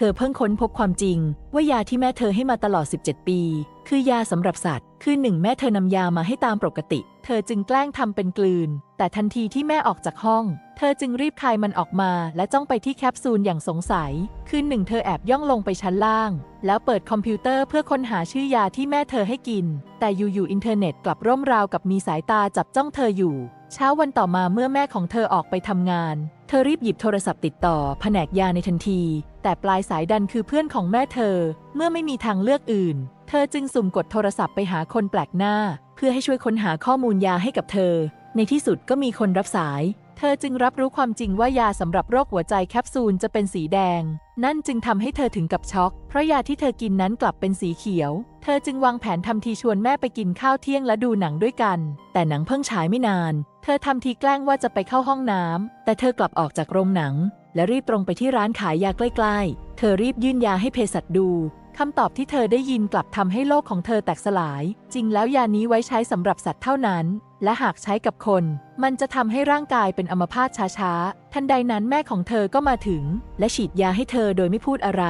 เธอเพิ่งค้นพบความจริงว่ายาที่แม่เธอให้มาตลอด 17 ปี คือยาสำหรับสัตว์ คือหนึ่งแม่เธอนำยามาให้ตามปกติ เธอจึงแกล้งทำเป็นกลืน แต่ทันทีที่แม่ออกจากห้อง เธอจึงรีบคายมันออกมา และจ้องไปที่แคปซูลอย่างสงสัย คืนหนึ่งเธอแอบย่องลงไปชั้นล่าง แล้วเปิดคอมพิวเตอร์เพื่อค้นหาชื่อยาที่แม่เธอให้กิน แต่อยู่ๆอินเทอร์เน็ตกลับร่มราวกับมีสายตาจับจ้องเธออยู่ เช้าวันต่อมาเมื่อแม่ของเธอออกไปทำงาน เธอรีบหยิบโทรศัพท์ติดต่อ แผนกยาในทันที แต่ปลายสายดันคือเพื่อนของแม่เธอเมื่อไม่มีทางเลือกอื่น เธอจึงสุ่มกดโทรศัพท์ไปหาคนแปลกหน้า เพื่อให้ช่วยค้นหาข้อมูลยาให้กับเธอ ในที่สุดก็มีคนรับสาย เธอจึงรับรู้ความจริงว่ายาสำหรับโรคหัวใจแคปซูลจะเป็นสีแดง นั่นจึงทำให้เธอถึงกับช็อก เพราะยาที่เธอกินนั้นกลับเป็นสีเขียว เธอจึงวางแผนทำทีชวนแม่ไปกินข้าวเที่ยงและดูหนังด้วยกัน แต่หนังเพิ่งฉายไม่นาน เธอทำทีแกล้งว่าจะไปเข้าห้องน้ำแต่เธอกลับออกจากโรงหนัง และรีบตรงไปที่ร้านขายยาใกล้ๆ เธอรีบยื่นยาให้เภสัชดูคำตอบที่เธอได้ยินกลับทำให้โลกของเธอแตกสลาย จริงแล้วยานี้ไว้ใช้สำหรับสัตว์เท่านั้น และหากใช้กับคน มันจะทำให้ร่างกายเป็นอัมพาตช้าๆ ทันใดนั้นแม่ของเธอก็มาถึง และฉีดยาให้เธอโดยไม่พูดอะไร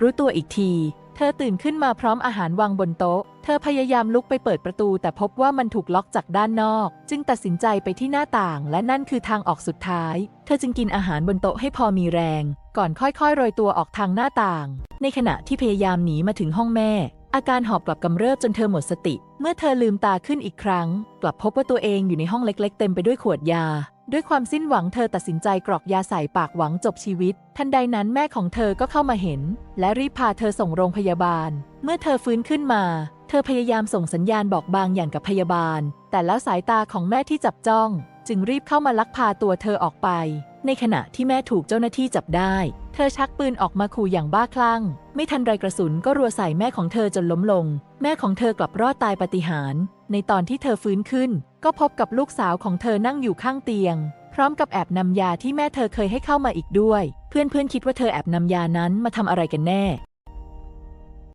รู้ตัวอีกที เธอตื่นขึ้นมาพร้อมอาหารวางบนโต๊ะ เธอพยายามลุกไปเปิดประตู แต่พบว่ามันถูกล็อกจากด้านนอก จึงตัดสินใจไปที่หน้าต่าง และนั่นคือทางออกสุดท้าย เธอจึงกินอาหารบนโต๊ะให้พอมีแรง ก่อนค่อยๆโรยตัวออกทางหน้าต่าง ในขณะที่พยายามหนีมาถึงห้องแม่ อาการหอบกลับกำเริบจนเธอหมดสติ เมื่อเธอลืมตาขึ้นอีกครั้ง กลับพบว่าตัวเองอยู่ในห้องเล็ก ๆ เต็มไปด้วยขวดยา ด้วยความสิ้นหวังเธอตัดสินใจกรอกยาใส่ปากหวังจบชีวิต ทันใดนั้นแม่ของเธอก็เข้ามาเห็น และรีบพาเธอส่งโรงพยาบาล เมื่อเธอฟื้นขึ้นมา เธอพยายามส่งสัญญาณบอกบางอย่างกับพยาบาล แต่แล้วสายตาของแม่ที่จับจ้อง จึงรีบเข้ามาลักพาตัวเธอออกไป ในขณะที่แม่ถูกเจ้าหน้าที่จับได้ เธอชักปืนออกมาขู่อย่างบ้าคลั่ง ไม่ทันไรกระสุนก็รัวใส่แม่ของเธอจนล้มลง แม่ของเธอกลับรอดตายปาฏิหาริย์ ในตอนที่เธอฟื้นขึ้น ก็พบกับลูกสาวของเธอนั่งอยู่ข้างเตียง พร้อมกับแอบนำยาที่แม่เธอเคยให้เข้ามาอีกด้วย เพื่อนๆคิดว่าเธอแอบนำยานั้นมาทำอะไรกันแน่